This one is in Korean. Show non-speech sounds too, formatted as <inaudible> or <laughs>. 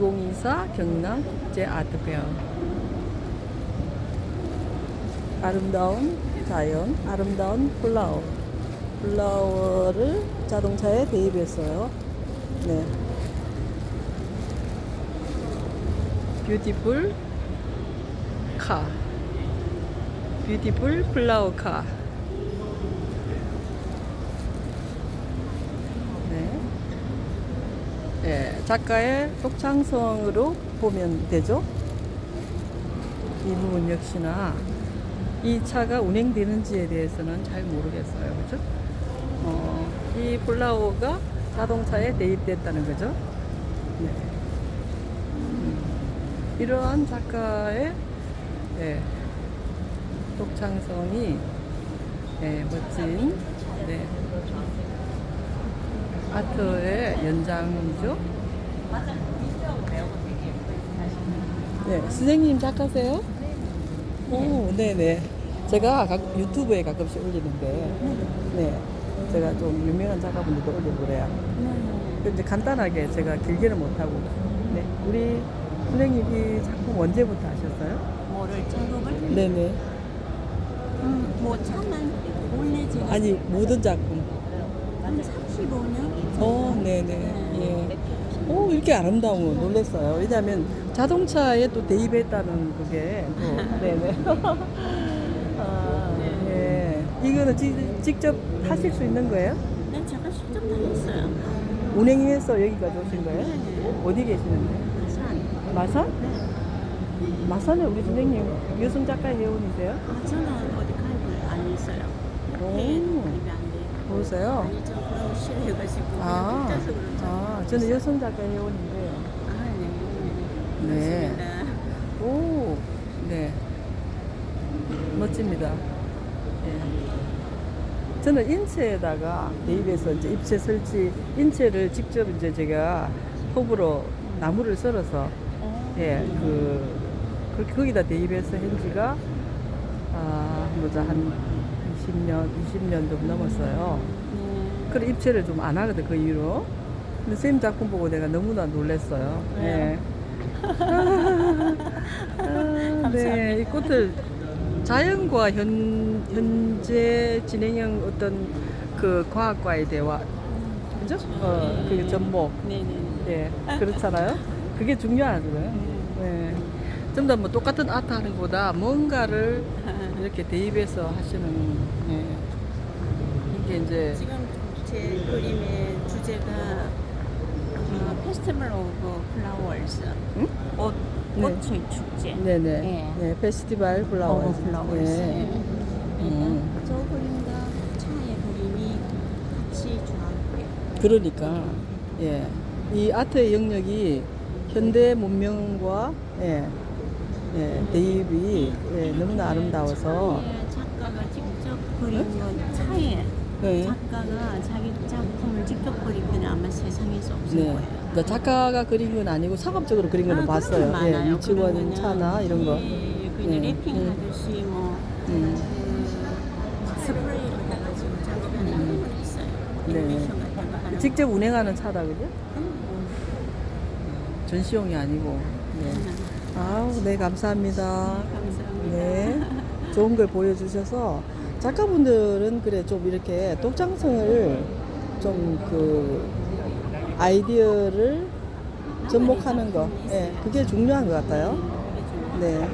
2024 경남 국제 아트페어. 아름다운 자연, 아름다운 플라워. 플라워를 자동차에 대입했어요. 네. 뷰티풀 카. 뷰티풀 플라워 카. 네. 예, 작가의 독창성으로 보면 되죠. 이 부분 역시나 이 차가 운행되는지에 대해서는 잘 모르겠어요. 그죠? 어, 이 플라워가 자동차에 대입됐다는 거죠. 네. 음, 이러한 작가의 예, 독창성이 예, 멋진 네, 아트의 연장이죠. 네, 선생님 작가세요? 오, 네네. 제가 가, 유튜브에 가끔씩 올리는데, 네, 제가 좀 유명한 작가분들도 올리고 그래요. 근데 간단하게 제가 길게는 못하고, 네, 우리 선생님 이 작품 언제부터 하셨어요? 뭐를 작업을? 네네. 음, 뭐 차만 원래 제가 아니, 모든 작품. 한 35년? 어, 네네. 예. 오, 이렇게 아름다운 거 놀랐어요. 왜냐하면 자동차에 또 대입했다는 그게 또, 네네. <laughs> 아, 예. 이거는 지, 직접 하실 수 있는 거예요? 네, 제가 직접 다녔어요. 운행해서 여기까지 오신 거예요? 네. 어디 계시는데? 산. 마산? 네. 마산에 우리 선생님 여성 작가 회원이세요? 아, 저는 어디 가입을 안 했어요. 오. 네, 안 돼요. 보세요. 아니, 그런. 아, 혼자서 그런 아, 저는 여성 작가 회원인데. 아, 네. 네. 그렇습니다. 오, 네. 멋집니다. 예. 저는 인체에다가 대입해서 이제 입체 설치, 인체를 직접 이제 제가 톱으로 나무를 썰어서, 어. 예, 그, 그 거기다 대입해서 한 지가, 아, 뭐자, 한 10년, 20년 좀 넘었어요. 네. 그래, 입체를 좀 안 하거든, 그 이후로. 근데 선생님 작품 보고 내가 너무나 놀랐어요. 예. <laughs> 아, 네, 이 꽃을 자연과 현, 현재 진행형 어떤 그 과학과의 대화, 그죠? 어, 그 접목. 네네. 예, 그렇잖아요. 그게 중요하잖아요. 네. 전부 다뭐 똑같은 아트 하는 것보다 뭔가를 이렇게 대입해서 하시는, 예. 이게 이제, 지금 제 그림의 주제가 어, 페스티벌 오브 플라워스 응? 꽃 네. 꽃의 축제. 네네. 예. 네, 페스티벌 플라워. 오브 플라워스. 네. 예. 음. 저 그림과 차의 그림이 같이 조합돼. 그러니까 예. 이 아트의 영역이 현대 문명과 예. 예, 대입이 예, 너무나 아름다워서 차에 작가가 직접 그린 건 차에 네. 작가가 자기 작품을 직접 그리면 아마 세상에서 없을 네. 거예요. 그러니까 작가가 그린 건 아니고 상업적으로 그린 거는 아, 봤어요. 그런 많아요. 예, 유치원 차나 이런 거. 예, 그냥 예, 랩핑 하듯이 뭐 음. 그 스프레이를 해가지고 작업하는 거 있어요. 네. 애니메이션 같은 거 하는 직접 운행하는 차다 그죠? 음. 전시용이 아니고. 네. 음. 아우, 네 감사합니다. 감사합니다. 네. 좋은 걸 보여주셔서 작가분들은 그래 좀 이렇게 독창성을 좀 그 아이디어를 접목하는 거, 예, 그게 중요한 것 같아요. 네.